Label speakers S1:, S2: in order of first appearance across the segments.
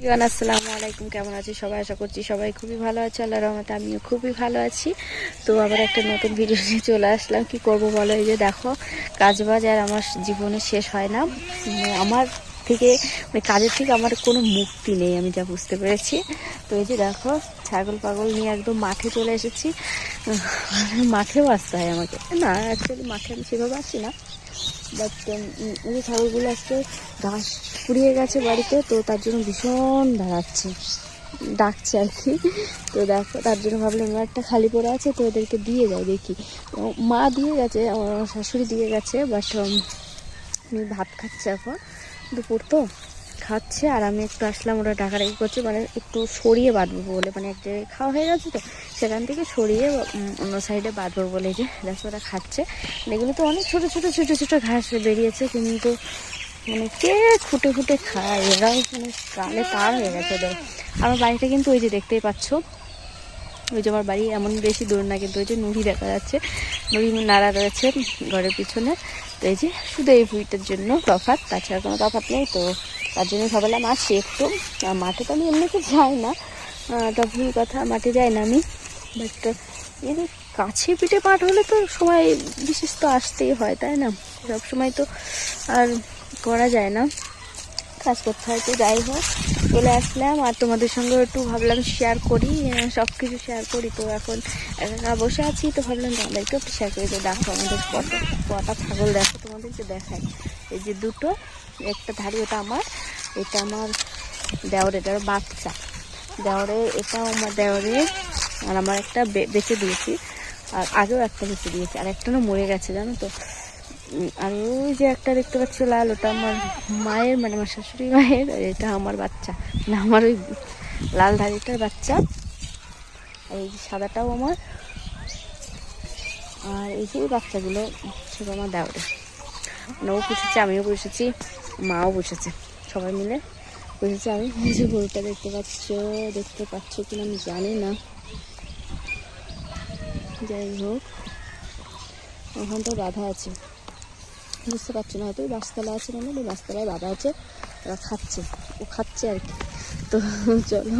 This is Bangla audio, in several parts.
S1: আসসালামু আলাইকুম। কেমন আছি সবাই? আশা করছি সবাই খুবই ভালো আছে। আল্লাহ রহমতে আমিও খুবই ভালো আছি। তো আবার একটা নতুন ভিডিও নিয়ে চলে আসলাম। কি করব বলো? এই যে দেখো, কাজবাজ আর আমার জীবনে শেষ হয় না। মানে আমার থেকে মানে কাজের থেকে আমার কোনো মুক্তি নেই, আমি যা বুঝতে পেরেছি। তো এই যে দেখো, ছাগল পাগল নিয়ে একদম মাঠে চলে এসেছি। মাঠেও আসতে হয় আমাকে। না অ্যাকচুয়ালি মাঠে আমি সেভাবে আসি না। বাট এই ছাগলগুলো আজকে ঘাস ফুরিয়ে গেছে বাড়িতে, তো তার জন্য ভীষণ দাঁড়াচ্ছে। ডাকছে আর কি। তো দেখো, তার জন্য ভাবলাম একটা খালি পড়ে আছে, তো ওদেরকে দিয়ে যাই, দেখি। মা দিয়ে গেছে, আমার শাশুড়ি দিয়ে গেছে বাট আমি ভাত খাচ্ছে এখন। দুপুর তো, খাচ্ছে আর আমি একটু আসলাম ওরা ডাকাডাকি করছে মানে একটু সরিয়ে বাঁধবো বলে মানে এক জায়গায় খাওয়া হয়ে গেছে তো, সেখান থেকে সরিয়ে অন্য সাইডে বাঁধবো বলে যে, দেখো ওরা খাচ্ছে। এগুলো তো অনেক ছোটো ছোটো ছোটো ছোটো ঘাস বেরিয়েছে, কিন্তু মানে কে খুঁটে খুঁটে খায়, এরাও মানে কালে তার হয়ে গেছে ওদের। আমার বাড়িটা কিন্তু ওই যে দেখতেই পাচ্ছ, ওই যে আমার বাড়ি এমন বেশি দূর না, কিন্তু ওই যে নুড়ি দেখা যাচ্ছে, নুড়ি নাড়া রয়েছে ঘরের পিছনে। তো এই যে শুধু এই ভুঁইটার জন্য তফাৎ, তাছাড়া কোনো তফাৎ নেই, তো তার জন্য ভাবলাম আসছি একটু। মাঠে তো আমি এমনিতে যাই না। তা ভুল কথা, মাঠে যাই না আমি। বাট এর কাছে পিঠে পাঠ হলে তো সময় বিশেষ তো আসতেই হয়, তাই না? সব সময় তো আর করা যায় না। কাজ করতে হয় তো যাই হোক, চলে আসলাম। আর তোমাদের সঙ্গে একটু ভাবলাম শেয়ার করি সব কিছু শেয়ার করি। তো এখন একা বসে আছি, তো ভাবলাম তোমাদেরকে একটু শেয়ার করি তো দেখো, আমাদের কত কটা ছাগল দেখো। তোমাদেরকে দেখায় এই যে দুটো, একটা ধারি ওটা আমার, এটা আমার দেওয়ার এটার বাচ্চা। দেওয়ারে এটাও আমার দেওয়ারে, আর আমার একটা বেচে দিয়েছি, আর আগেও একটা বেঁচে দিয়েছি, আর একটা না মরে গেছে, জানো তো। আর ওই যে একটা দেখতে পাচ্ছ লাল, ওটা আমার মায়ের মানে আমার শাশুড়ি মায়ের, আর এটা আমার বাচ্চা। না আমার ওই লাল ধারিটার বাচ্চা। আর এই যে সাদাটাও আমার। আর এই যে বাচ্চাগুলো সব আমার দেওয়ারে। মানে ও আমিও পুষেছি মাও পুষেছে সবাই মিলে পুষেছে আমি যে গরুটা দেখতে পাচ্ছ দেখতে পাচ্ছ কিনা আমি জানি না। যাই হোক, ওখান তো বাধা আছে। বুঝতে পারছ না, হয়তো বাসতলা আছে মানে ওই বাসতলায় বাধা আছে, ওরা খাচ্ছে, ও খাচ্ছে আর কি। তো চলো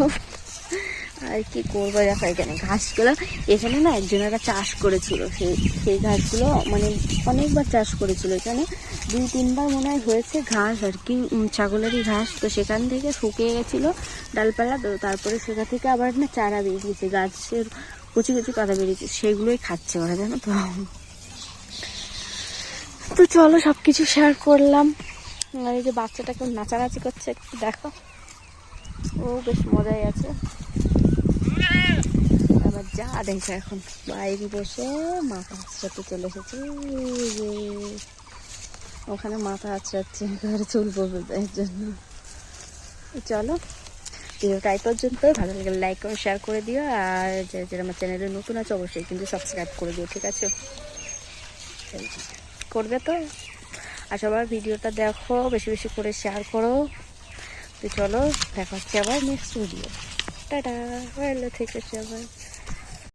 S1: আর কি করব দেখো এখানে ঘাসগুলো। এখানে না একজনেরা চাষ করেছিল। সেই সেই ঘাসগুলো মানে অনেকবার চাষ করেছিল। এখানে দুই, তিনবার মনে হয় হয়েছে ঘাস আর কি ছাগলেরই ঘাস। তো সেখান থেকে শুকিয়ে গেছিল ডালপালা। তো তারপরে সেখান থেকে আবার না চারা বেরিয়ে বেরিয়েছে গাছের কুচি কুচি পাতা বেরিয়েছে সেগুলোই খাচ্ছে ওরা, জানো তো। তো চলো সব কিছু শেয়ার করলাম। আর এই যে বাচ্চাটাকে নাচানাচি করছে, একটু দেখো। ও বেশ মজাই আছে। আবার যা দেখে এখন, বাইরে বসে মাথা আছড়াতে চলে এসেছে ওখানে মাথা আছড়াচ্ছে ঘরে চুল তাই জন্য। চলো, ভিডিওটা এই পর্যন্তই। ভালো লাগলে লাইক করে শেয়ার করে দিও, আর যারা আমার চ্যানেলে নতুন আছে, অবশ্যই কিন্তু সাবস্ক্রাইব করে দিও, ঠিক আছে? করবে তো? আর সবার ভিডিওটা দেখো, বেশি বেশি করে শেয়ার করো। তো চলো, দেখা হচ্ছে আবার নেক্সট ভিডিও টাটা ভালো থেকে সবাই।